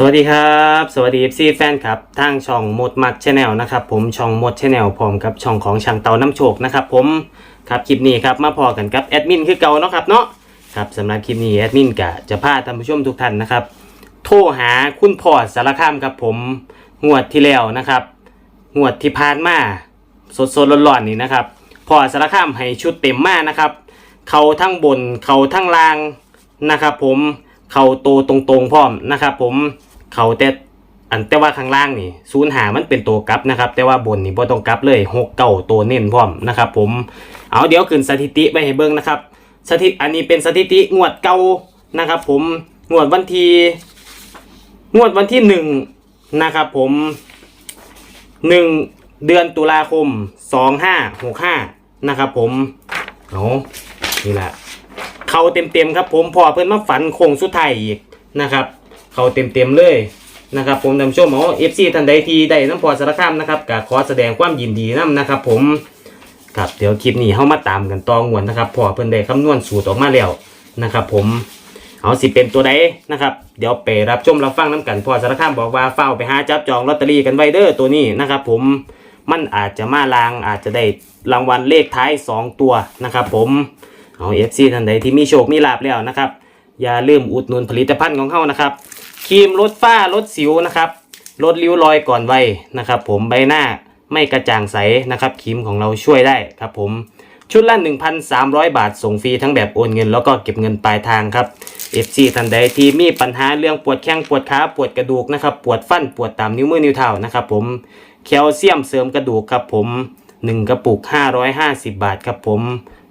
สวัสดีครับ สวัสดี FC แฟนครับทางช่องมดมัดชาแนลนะครับผมช่องมดชาแนลพร้อมกับช่องของช่างเตาน้ำโชคนะครับผมครับคลิปนี้ครับมาพอกันกับแอดมินคือเก่าเนาะครับเนาะครับสำหรับคลิปนี้แอดมินกะจะพาท่านผู้ชมทุกท่านนะครับโทรหาคุณพ่อสารคามครับผมงวดที่แล้วนะครับงวดที่ผ่านมาสดๆร้อนๆนี่นะครับพ่อสารคามให้ชุดเต็มมากนะครับเขาทั้งบนเขาทั้งล่างนะครับ ผมเขาโตตรงๆพร้อมนะครับ ผม เขาแต่อันแต่ว่าข้างล่างนี่ศูนย์หามันเป็นตัวกลับนะครับ แต่ว่าบนนี่บ่ต้องกลับเลยหกเก่าตัวเน้นพร้อมนะครับผมเอาเดี๋ยวขึ้นสถิติไปให้เบิ่งนะครับสถิติอันนี้เป็นสถิติงวดเก่านะครับผมงวดวันที่งวดวันที่หนึ่งนะครับผมหนึ่งเดือนตุลาคมสองห้าหกห้านะครับผมเอานี่แหละเขาเต็มๆครับผมพอเพื่อนมาฝันโค้งสุดท้ายอีกนะครับ เขาเต็มๆเลยนะครับผมท่านผู้ชมอ๋อเอฟซีท่านใดที่ได้น้ำพอสารคามนะครับก็ขอแสดงความยินดีนํนะครับ ผมครับเดี๋ยวคลิปนี้เข้ามาตามกันตองวนนะครับพอเพื่นได้คำนวณสูตรออกมาแล้วนะครับ ผมเอาสิเป็นตัวใดนะครับ เดี๋ยวไปรับชมรับฟังน้ำกันพอสารคามบอกว่าเฝ้าไปหาจับจองลอตเตอรี่กันไว้เด้อตัวนี้นะครับ ผมมันอาจจะมาลางอาจจะได้รางวัลเลขท้ายสองตัวนะครับ ผมเอาเอฟซีท่านใดที่มีโชคมีลาบแล้วนะครับ อย่าลืมอุดหนุนผลิตภัณฑ์ของเขานะครับครีมลดฝ้าลดสิวนะครับลดริ้วรอยก่อนวัยนะครับ ผมใบหน้าไม่กระจ่างใสนะครับครีมของเราช่วยได้ครับผมชุดละ 1,300 บาทส่งฟรีทั้งแบบโอนเงินแล้วก็เก็บเงินปลายทางครับ FC ท่านใดที่มีปัญหาเรื่องปวดแข้งปวดขาปวดกระดูกนะครับปวดฟันปวดตามนิ้วมือนิ้วเท้านะครับผมแคลเซียมเสริมกระดูกครับผมหนึ่งกระปุก 550 บาทครับผม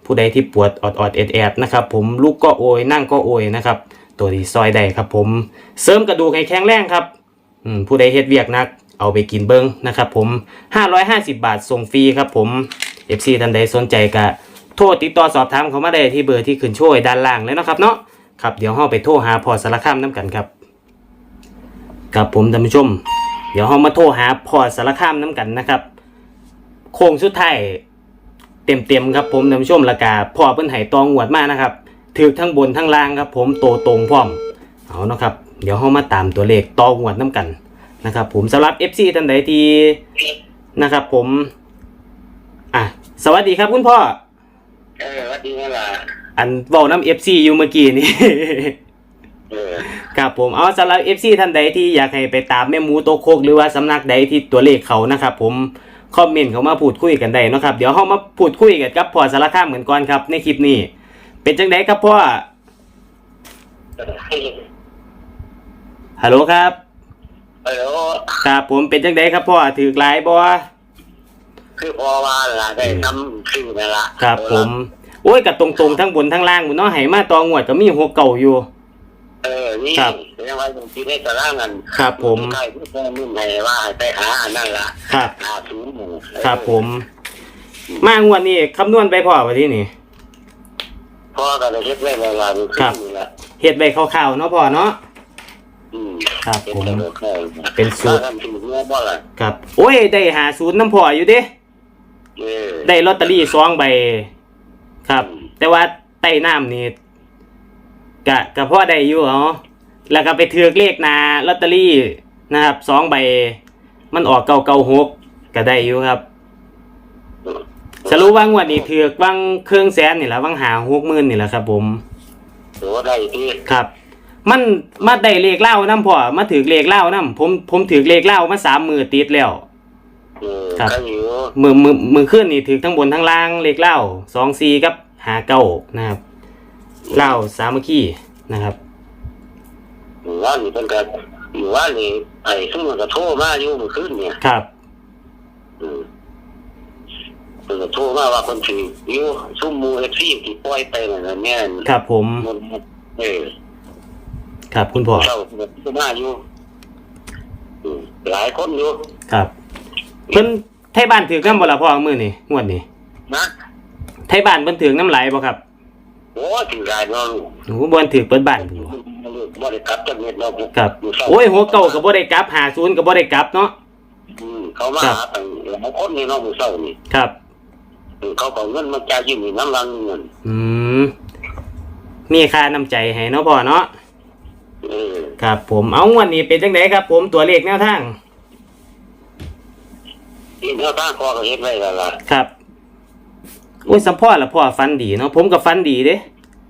ผู้ใดที่ปวดออดออดแอดแอดนะครับผมลูกก็โอยนั่งก็โอยนะครับตัวที่ซอยได้ครับผมเสริมกระดูกให้แข็งแรงครับผู้ใดเฮ็ดเวียกนักเอาไปกินเบิ้งนะครับผม 550 บาทส่งฟรีครับผม FC ท่านใดสนใจก็โทรติดต่อสอบถามเขามาได้ที่เบอร์ที่ขึ้นช่วยด้านล่างเลยนะครับเนาะครับเดี๋ยวเราไปโทรหาพอสารคามน้ำกันครับครับผมท่านผู้ชม เดี๋ยวเรามาโทรหาพอสารคามน้ำกันนะครับ โค้งสุดท้าย เต็มเต็มๆครับผมท่านผู้ชมและกาพ่อเพิ่นไห้ตองหวดมานะครับถือทั้งบนทั้งล่างครับ ผมโตตรงพร้อมเอาเนาะครับ เดี๋ยวเฮามาตามตัวเลขตองหวดน้ำกันนะครับ ผมสำหรับ FC ท่านใดที่นะครับ ผมอะสวัสดีครับคุณพ่อเออวัดดีนั่นล่ะอันเว้าน้ำ FC อยู่เมื่อกี้นี่เออครับผมเอาสำหรับ FC ท่านใดที่อยากให้ไปตามแม่หมูโตโคกหรือว่าสำนักใดที่ตัวเลขเขานะครับผม คอมเมนต์เขามาพูดคุยกันได้เนาะครับ เดี๋ยวเฮามาพูดคุยกันกับพ่อสารคามเหมือนก่อนครับ ในคลิปนี้ เป็นจังไดครับพ่อฮัลโหลครับเออครับผมเป็นจังไดครับพ่อถือหลายบ่คือพอว่าล่ะได้ทำชื่อนั่นล่ะครับ ผม โอ้ยกับตรงๆทั้งบนทั้งล่างหมดเนาะให้มาตองวดก็มีหัวเก่าอยู่ เออ นี่ครับเรียกว่าตรงที่ได้ตารางนั้นครับผมใกล้ที่พ่อมุ่งให้ว่าให้ไปหาอันนั่นล่ะครับ หาศูนย์หมู่ครับผม มางวดนี้คำนวณไปพ่อว่าที่นี่ พ่อก็เลยเฮ็ดไว้เวลาดูครับ นี่ล่ะเฮ็ดใบคร่าวๆเนาะพ่อเนาะ อืมครับผมเป็นตัวแค่เป็นสูตร ถ้าทำสูตรเนี่ยบ่ล่ะครับ โอ้ย ได้หาศูนย์น้ำพ่ออยู่เด้ เออได้ลอตเตอรี่สองใบ ครับ แต่ว่าใต้น้ำนี่ กะกะพ่อได้อยู่เหรอแล้วก็ไปถือกเลขหนาลอตเตอรี่นะครับสองใบ มันออกเก่าเก่าหกก็ได้อยู่ครับสรุปว่างวดนี้ถือกว่างเครื่องแสนนี่แหละว่างหาหกหมื่นนี่แหละครับ ผมโอ้ได้ที่ครับ มันมาได้เลขเล่าน้ำพ่อมาถือเลขเล่าน้ำผมผมถือเลขเล่ามาสามมือติดแล้วเออครับก็อยู่มือมือมือขึ้นนี่ถือทั้งบนทั้งล่างเลขเล่าสองซีกับหาเก้านะครับ เล่าสามัคคีนะครับหมู่ว่านี่เพิ่นก็หมู่ว่านี่ไอ้สมมุติก็โทรมาอยู่เมื่อคืนเนี่ยครับอืมเพิ่นก็โทรมาว่าคนถืออยู่ซุ่มหมูเอฟซีที่ปล่อยไปนั่นน่ะแม่นครับผมมันเออครับคุณพ่อเจ้าเพิ่นก็มาอยู่อืมหลายคนอยู่ครับเพิ่นไทยบ้านถือน้ำบ่ละพ่อมือนี่งวดนี้นะไทยบ้านเพิ่นถือน้ำไหลบ่ครับ โอ้ถือหลายเนาะลูกโอ้โหบ่นถือเปิดบ้านเพิ่นบ่ลูกบ่ได้กลับจักเม็ดเนาะครับอยู่เศร้าโอ้ยหัวเก่าก็บ่ได้กลับหาศูนย์ก็บ่ได้กลับเนาะ อืมเขามาครับหาตั้งหลายคนนี่เนาะหมู่เศร้านี่ครับอืมเขาก็เอาเงินมาจ่ายยืมนี่น้ำรังเงินอืม มีค่าน้ำใจให้เนาะพ่อเนาะ เออครับ ผม เอางวันนี้เป็นจังไดครับ ผมตัวเลขแนวทาง ที่แนวทางพ่อก็เฮ็ดไว้แล้วล่ะ ครับ โอ้ยสัมพ่อละพ่อฟันดีเนาะผมกับฟันดีเด้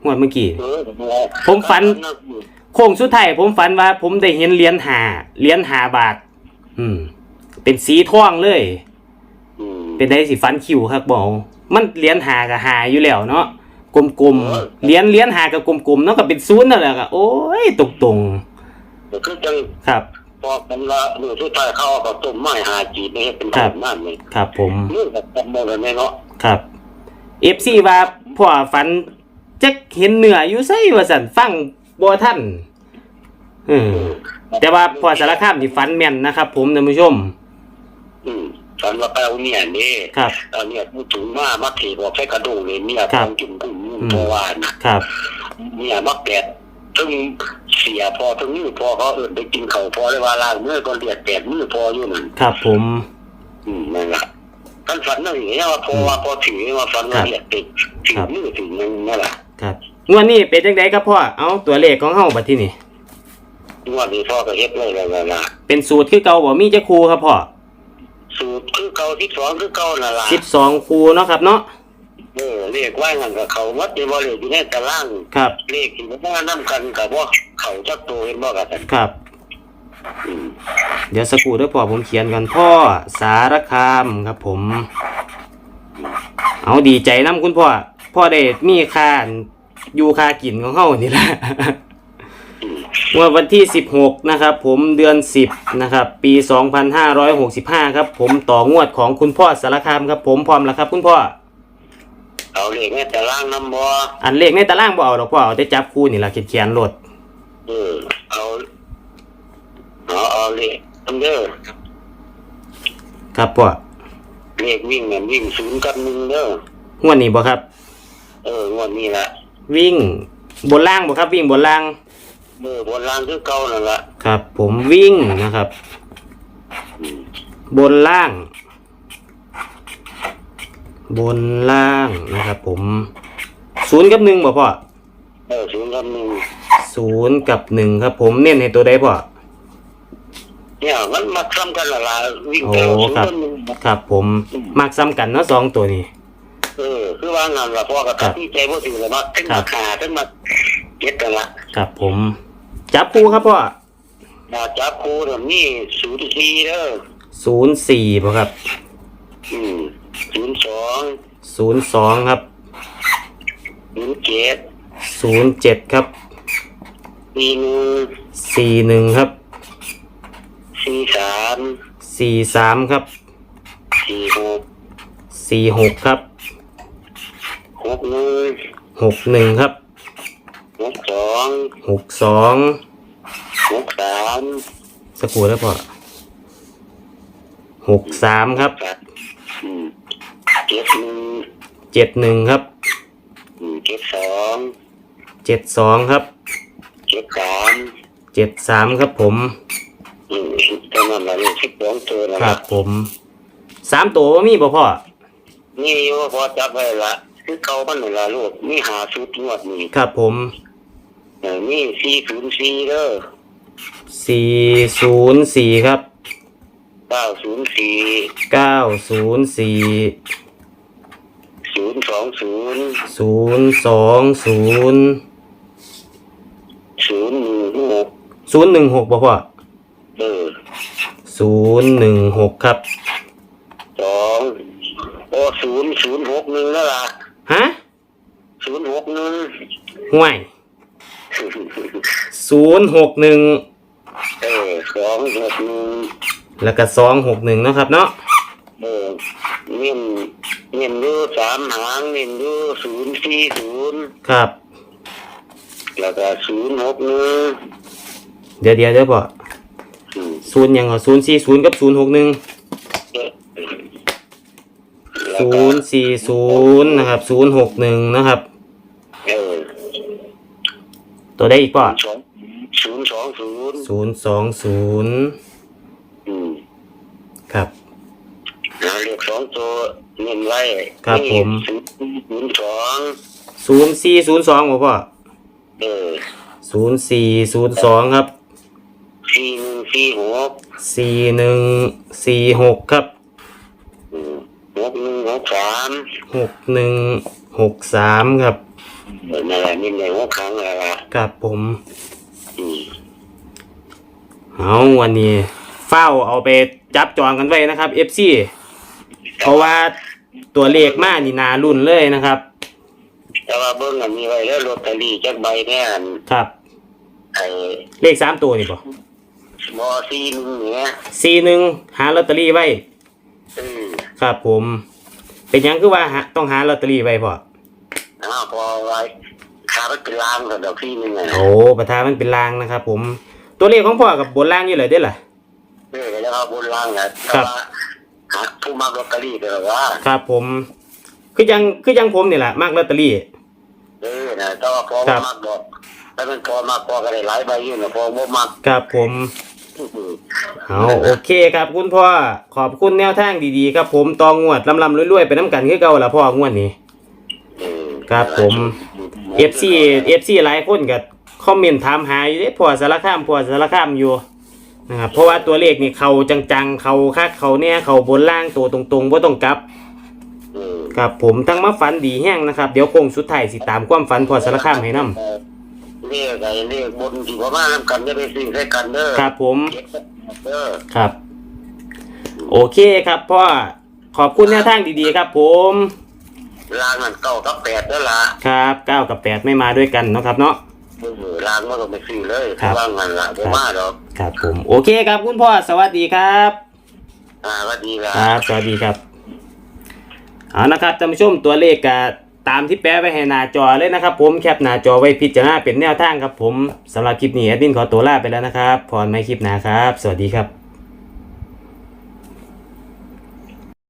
งวดเมื่อกี้เออผมฝัน โค้งสุดท้ายผมฝันว่า ผมได้เห็นเหรียญหาเหรียญหาบาท อืม เป็นสีทองเลยอืมเป็นได้สิฟันคิวครับบอกมันเหรียญหากับหาอยู่แล้วเนาะกลมเออๆเหรียญเหรียญหากับกลมๆเนาะก็เป็นศูนย์นั่นแหละก็โอ้ยตรงตรงก็คือจังๆครับพอมันละหนูสุดท้ายเขาเอาข้าวต้มไม้หาจีบไม่ให้เป็นครับต้มนั่นเลยครับ ผมเรื่องแบบจำบ่ได้ไหมเนาะครับ เอฟซีว่าพ่อฝันจะเห็นเหนืออยู่ไสว่าสันฟังบ่ท่านอืมแต่ว่าพ่อสารคามนี่ฝันแม่นนะครับ ผมท่านผู้ชม อืมฝันว่าไปเอาเนี่ยนี่ครับเอาเนี่ยพูดถึงว่ามักถีบอกใช้กระดูกเลยเนี่ยครับทองจุ่มกุ่มเพราะว่านะครับ เนี่ยมักแปดถึงเสียพอถึงมือพอเขาเอินไปกินเขาวพอได้ว่าล้างมือก็เรียกแปดมือพออยู่นั่นครับผม อืมนั่นแหละ ท่านฝันนั่นอย่างเงี้ยว่าพอว่าพอถือว่าฝันว่าเรียกติดถือมือถึงนั่นนั่นแหละครับงวดนี้เป็นจังไดครับพ่อเอาตัวเลขของเฮาบัดที่นี่งวดนี้พ่อก็เฮ็ดเลยแล้วล่ะเป็นสูตรคือเก่าบ่มีจักครูครับพ่อสูตรคือเก่าที่สองคือเก่านั่นล่ะ12ครูเนาะครับเนาะเออเรียกว่างั้นกับเขาวัดในบ่เลยอยู่ในตารางครับเลขที่มันนำกันกับว่าเขาจักตัวเห็นบ่กันครับอืม เดี๋ยวสักครู่เด้อพ่อผมเขียนกันพ่อสารคามครับผม เอาดีใจนํคุณพ่อ พ่อได้มีค่าอยู่ค่ากินของเฮานี่แหละงวดวันที่ 16 นะครับ ผมเดือน 10 นะครับ ปี 2565 ครับ ผมต่องวดของคุณพ่อสารคามครับ ผมพร้อมแล้วครับ คุณพ่อ เอาเลขในตารางนำบ่อันเลขในตารางบ่เอาดอกพ่อเอาแต่จับคู่นี่ล่ะเขียนๆโลดเออเอา เอาเอาเลขนำเด้อครับพ่อเลขวิ่งนั่นวิ่งศูนย์กับหนึ่งเด้องวดนี้บ่ครับ เอองวดนี้ล่ะวิ่งบนล่างบ่ครับ วิ่งบนล่างเออบนล่างคือเก่านั่นล่ะครับ ผมวิ่งนะครับ บนล่าง บนล่างนะครับ ผมศูนย์กับหนึ่งบ่พ่อเออศูนย์กับหนึ่งศูนย์กับหนึ่งครับ ผมเน้นให้ตัวใดพ่อ เนี่ยมันมาซ้ำกันละล่ะวิ่งโอ้เร็วศูนย์ครับกับหนึ่งครับผมมักซ้ำกันเนาะสองตัวนี้ เออ คือว่างั้นล่ะพ่อก็ครัตัดบสินใจบ่ถึงแล้วมาถึงครัมาบขาถึงมาเก็ดกันละครับผม จับคู่ครับพ่อมาจับครูเดี๋ยวนี้ศูนย์สี่เด้อศูนย์สี่ป่ะครับอืมศูนย์สองศูนย์สองครับศูนย์เจ็ดศูนย์เจ็ดครับสี่หนึ่งสี่หนึ่งครับ สี่สามสี่สามครับสี่หกสี่หกครับหกหนึ่งหกหนึ่งครับหกสองหกสองหกสามสกครูแล้วพ่อหกสามครับอืมเจ็ดหนึ่งเจ็ดหนึ่งครับอืมเจ็ดสองเจ็ดสองครับเจ็ดสามเจ็ดสามครับผมอืมตอ นนั้นเราเรียกสิบสองตัวแล้วครันะบผมสามตัวบ่มีบ่พ่อนี่อยู่พอจับไว้ละคือเก่ามันนั่นละลูกนี่หาชุดงวดนี่ครับผมเออนี่สี่ศูนย์สี่เด้อสี่ศูนย์สี่ครับเก้าศูนย์สี่เก้าศูนย์สี่ศูนย์สองศูนย์ศูนย์สองศูนย์ศูนย์หนึ่งหกศูนย์หนึ่งหกบ่พ่อเออ ศูนย์หนึ่งหกครับสองโอ้ศูนย์ศูนย์หกหนึ่งนั่นล่ะฮะศูนย์หกหนึ่งห่วยศูนย์หกหนึ่งเออสองหกหนึ่งแล้วก็สองหกหนึ่งเนาะครับเนาะเออเน้นเน้นอยู่สามหางเน้นอยู่ศูนย์สี่ศูนย์ครับ แล้วก็ศูนย์หกหนึ่งเดี๋ยวเดี๋ยวเดี๋ยวพ่ออืม ศูนย์หยังเหรอศูนย์สี่ศูนย์กับศูนย์หกหนึ่งแล้วศูก็นย์สี่ศูนย์นะครับศูนย์หกหนึ่งนะครับ เออตัวได้อีกป่ะสองศูนย์สองศูนย์ศูนย์สองศูนย์อืมครับเอาเลขสองตัวเน้นไว้ครับผมศูนย์ศูนย์สองศูนย์สี่ศูนย์สองบ่พ่อเออศูนย์สี่ศูนย์สองครับ สี่หนึ่งสี่หกสี่หนึ่งสี่หกครับอืมหกหนึ่งหกสามหกหนึ่งหกสามครับเออนั่นแหละนี่ในหกครั้งอะไรล่ะครับผมอืมเอาวันนี้เฝ้าเอาไปจับจองกันไว้นะครับ FC เพราะว่าตัวเลขมานี่นารุ่นเลยนะครับ แต่ว่าเบิ้งอันนี้ไว้แล้วลอตเตอรี่จักใบเนี่ยอันครับไอ้เลขสามตัวนี่บ่ บอซีหนึงเนี่ยสี่หนึ่งหาลอตเตอรี่ไว้อืมครับผม เป็นหยังคือว่าหาต้องหาลอตเตอรี่ไว้พออ้าวพอไว้ขาไปเป็นล้างกับดอกซีหนึงอะโอ้ประธานมันเป็นลางนะครับผม ตัวเลขของพ่อกับบนล่างนี่เลยได้อล่ะ เออแล้วก็บนล้างนะแต่ครับว่าหาผู้มาลอตเตอรี่ก็ว่า ครับผม คือยังคือยังผมนี่แหละมากลอตเตอรี่ เออนะแต่ว่าพอครับ มากดอกแต่มันพอมากพอก็ได้หลายใบอยู่นะพอบ่มากครับผมอืม เอาโอเคครับคุณพ่อขอบคุณแนวทางดีๆครับผมตองงวดลำลำรวยๆไปน้ำกันคือเก่าละพ่องวดนี้ครับผม FC FC หลายคนก็คอมเมนต์ถามหาอยู่เด้พอสารคามพอสารคามอยู่นะครับเพราะว่าตัวเลขนี่เขาจังๆเขาคักเขาเนี่ยเขาบนล่างตัวตรงๆว่าต้องกลับครับผมทั้งมาฝันดีแห้งนะครับ เดี๋ยวโค้งสุดท้ายสิตามความฝันพอสารคามให้นํ เรียกไอ้เรียกบนที่ว่ามานํกันจะไปสิ่งใส่กันเด้อครับผมเก็บเด้อครับ โอเคครับพ่อขอบคุณแนวทางดีๆครับผมลางนั่นเก้ากับแปดเด้อล่ะครับเก้ากับแปดไม่มาด้วยกันเนาะครับเนาะเออลางมันก็ไม่ซื้อเลยครับว่างั้นล่ะบ่มาดอกครับผมโอเคครับคุณพ่อสวัสดีครับอ่าสวัสดีล่ะครับ สวัสดีครับเอานะครับท่านผู้ชมตัวเลขก็ ตามที่แปะไว้ให้หน้าจอเลยนะครับ ผมแคปหน้าจอไว้พิจารณาเป็นแนวทางครับผมสำหรับคลิปนี้แอดมินขอตัวลาไปแล้วนะครับพรไม่คลิปหน้าครับ สวัสดีครับ